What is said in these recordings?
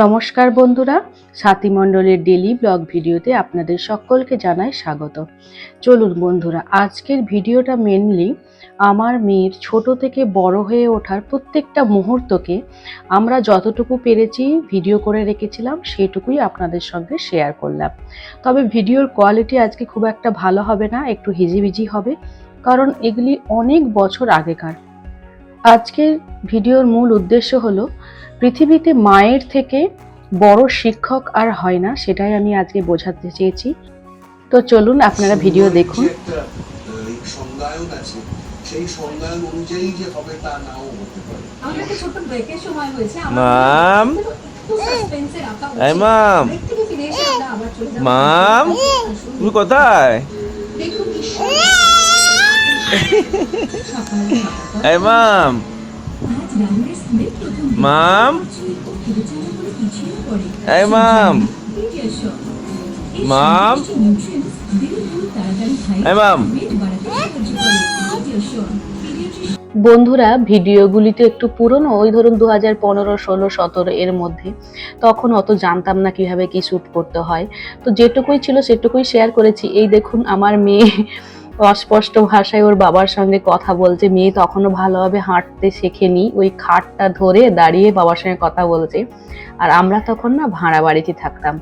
নমস্কার বন্ধুরা, সাথী মণ্ডলের ডেলি ব্লগ ভিডিওতে আপনাদের সকলকে জানাই স্বাগত। চলুন বন্ধুরা, আজকের ভিডিওটা মেনলি আমার মেয়ের ছোট থেকে বড় হয়ে ওঠার প্রত্যেকটা মুহূর্তকে আমরা যতটুকু পেরেছি ভিডিও করে রেখেছিলাম, সেটুকুই আপনাদের সঙ্গে শেয়ার করলাম। তবে ভিডিওর কোয়ালিটি আজকে খুব একটা ভালো হবে না, একটু হিজিবিজি হবে, কারণ এগুলি অনেক বছর আগেকার। আজকের ভিডিওর মূল উদ্দেশ্য হলো পৃথিবীতে মায়ের থেকে বড় শিক্ষক আর হয় না সেটাই আমি আজকে বোঝাতে চেয়েছি। তো চলুন আপনারা ভিডিও দেখুন। যে একটা আহ, সংজ্ঞায়ন আছে। সেই সংজ্ঞায়ন অনুযায়ী যে হবে তা নাও হতে পারে। আমাদের একটা ছোট্ট ব্রেকের সময় হয়েছে। মাম একটু সাসপেন্সে রাখা উচিত। এই মাম ব্রেক থেকে ফিরে এসে আমরা আবার চলে যাব। মাম তুমি কোথায়? দেখুন এই মাম মাম? এই মাম। মাম। এই মাম। বন্ধুরা, ভিডিওগুলিতে একটু পুরনো, ওই ধরুন দু হাজার পনেরো, ষোলো, সতেরো এর মধ্যে। তখন অত জানতাম না কীভাবে কি শ্যুট করতে হয়। তো যেটুকুই ছিল সেটুকুই শেয়ার করেছি। এই দেখুন, আমার মেয়ে অস্পষ্ট ভাষায় ওর বাবার সঙ্গে কথা বলছে। মেয়ে তখনও ভালোভাবে হাঁটতে শেখেনি। ওই খাটটা ধরে দাঁড়িয়ে বাবার সঙ্গে কথা বলছে। আর আমরা তখন না ভাড়া বাড়িতে থাকতাম।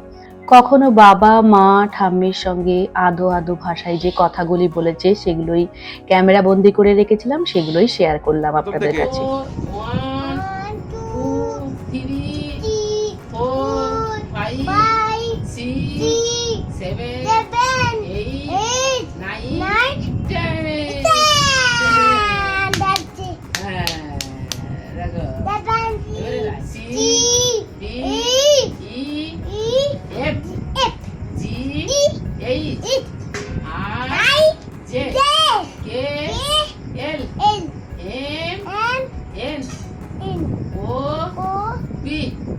কখনো বাবা মা ঠাম্মির সঙ্গে আদো আদো ভাষায় যে কথাগুলি বলেছে সেগুলোই ক্যামেরা বন্দি করে রেখেছিলাম সেগুলোই শেয়ার করলাম আপনাদের কাছে।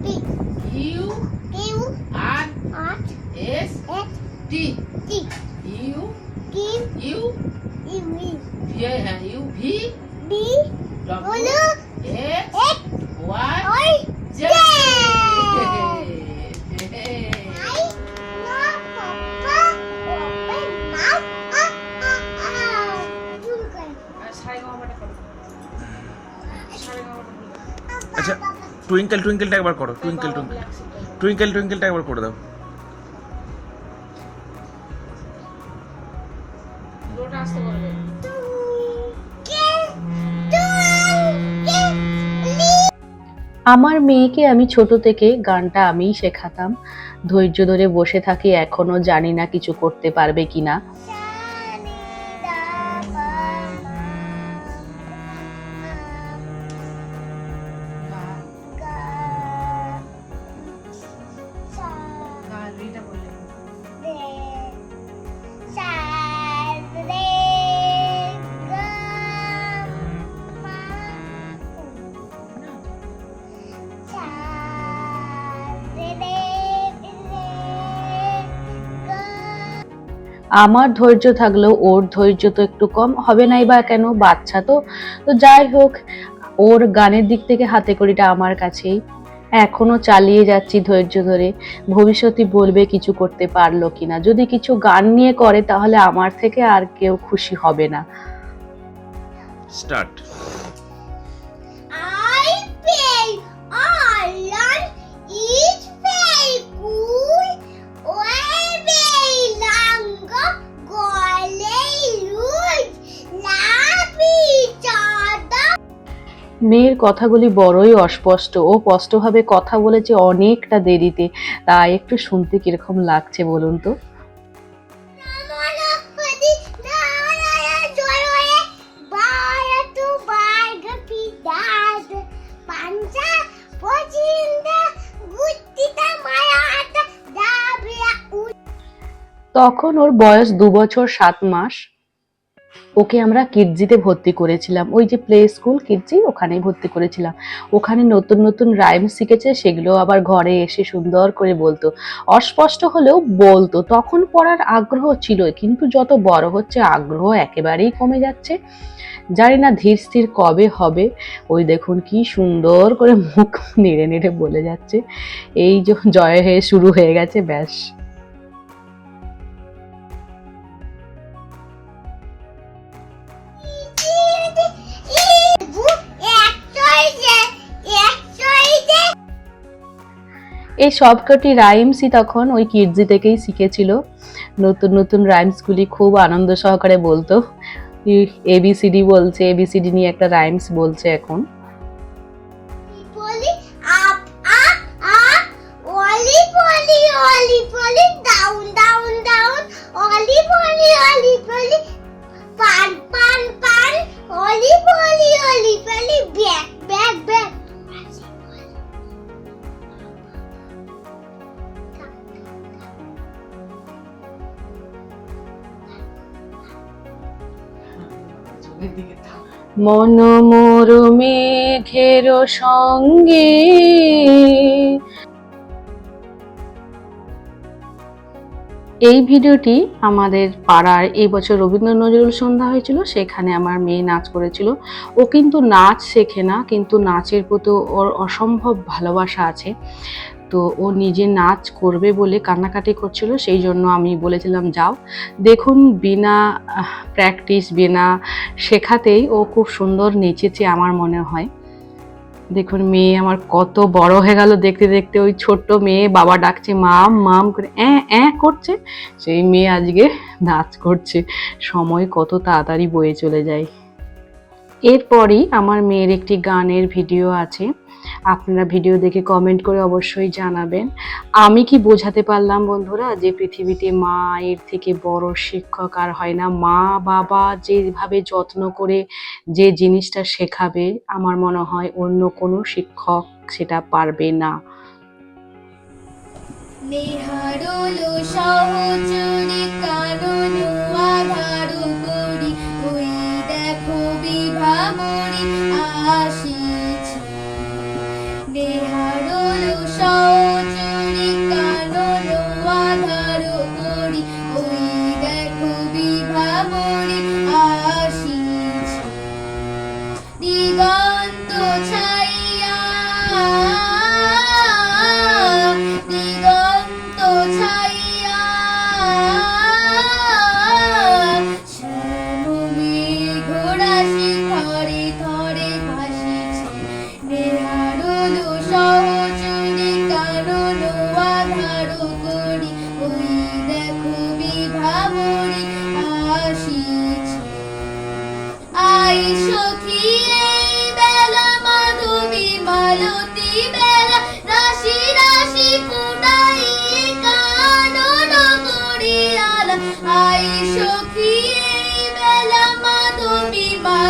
P U U R R S S T T U T U U V yeah, twinkle টুইঙ্কেলটা একবার করো টুইঙ্কেল টুইঙ্কেল টুইঙ্কেল টুইঙ্কেলটা একবার করে দাও। আমার মেয়েকে আমি ছোট থেকে গানটা আমিই শেখাতাম। ধৈর্য ধরে বসে থাকি এখনও জানি না কিছু করতে পারবে কিনা। আমার ধৈর্য থাকলেও ওর ধৈর্য তো একটু কম, হবে নাই বা কেন? বাচ্চা তো। তো যাই হোক, ওর গানের দিক থেকে হাতে করিটা আমার কাছেই। এখনও চালিয়ে যাচ্ছি ধৈর্য ধরে। ভবিষ্যতে বলবে কিছু করতে পারল কিনা। যদি কিছু গান নিয়ে করে, তাহলে আমার থেকে আর কেউ খুশি হবে না। স্টার্ট। মেয়ের কথাগুলি বড়ই অস্পষ্ট। ও স্পষ্টভাবে কথা বলেছে অনেকটা দেরিতে। তাই একটু শুনতে কীরকম লাগছে বলুন তো? তখন ওর বয়স দু বছর সাত মাস। ওকে আমরা কিডজিতে ভর্তি করেছিলাম। ওই যে প্লে স্কুল কিডজি ওখানেই ভর্তি করেছিলাম। ওখানে নতুন নতুন রাইম শিখেছে, সেগুলো আবার ঘরে এসে সুন্দর করে বলতো। অস্পষ্ট হলেও বলতো। তখন পড়ার আগ্রহ ছিল কিন্তু যত বড় হচ্ছে আগ্রহ একেবারেই কমে যাচ্ছে। জানি না ধীর স্থির কবে হবে। ওই দেখুন কি সুন্দর করে মুখ নেড়ে নেড়ে বলে যাচ্ছে। এই জয় হয়ে শুরু হয়ে গেছে, ব্যাস। এই সবকটি রাইমসই তখন ওই কিডজি থেকেই শিখেছিল। নতুন নতুন রাইমসগুলি খুব আনন্দ সহকারে বলতো। এবিসিডি বলছে এবিসিডি নিয়ে একটা রাইমস বলছে এখন। ডাউন ডাউন ডাউন অলি পলি অলি মন মোর মেঘের সঙ্গে এই ভিডিওটি আমাদের পাড়ার এই বছর রবীন্দ্র নজরুল সন্ধ্যা হয়েছিল, সেখানে আমার মেয়ে নাচ করেছিল। ও কিন্তু নাচ শেখে না, কিন্তু নাচের প্রতি ওর অসম্ভব ভালোবাসা আছে। তো ও নিজে নাচ করবে বলে কান্নাকাটি করছিল, সেই জন্য আমি বলেছিলাম, যাও। দেখুন, বিনা প্র্যাকটিস বিনা শেখাতেই ও খুব সুন্দর নেচেছে আমার মনে হয়। দেখুন, মেয়ে আমার কত বড় হয়ে গেল দেখতে দেখতে, ওই ছোট্ট মেয়ে বাবা ডাকছে, মাম মাম, করে, অ্যাঁ অ্যাঁ, করছে। সেই মেয়ে আজকে নাচ করছে। সময় কত তাড়াতাড়ি বয়ে চলে যায়। এরপরই আমার মেয়ের একটি গানের ভিডিও আছে। আপনারা ভিডিও দেখে কমেন্ট করে অবশ্যই জানাবেন। আমি কি বোঝাতে পারলাম বন্ধুরা যে পৃথিবীতে মায়ের থেকে বড় শিক্ষক আর হয় না? মা, বাবা যেভাবে যত্ন করে যে জিনিসটা শেখাবে, আমার মনে হয় অন্য কোনো শিক্ষক সেটা পারবে না। নেহারলো সহচরে কানন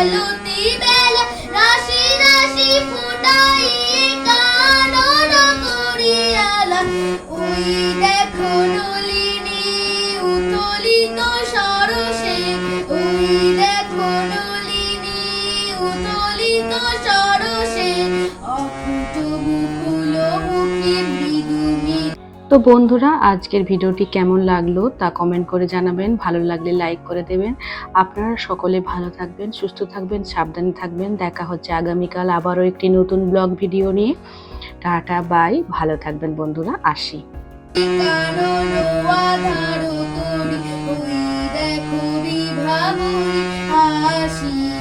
মালতী বেলা রাশি রাশি ফুটাই কানন করিয়ালা। ওই দেখো সরসে ওই দেখো নলিনী উতলিত তো বন্ধুরা, আজকের ভিডিওটি কেমন লাগল তা কমেন্ট করে জানাবেন। ভালো লাগলে লাইক করে দেবেন। আপনারা সকলে ভালো থাকবেন, সুস্থ থাকবেন, সাবধানে থাকবেন। দেখা হচ্ছে আগামীকাল আবারও একটি নতুন ব্লগ ভিডিও নিয়ে। টাটা বাই ভালো থাকবেন বন্ধুরা, আসি। আসি।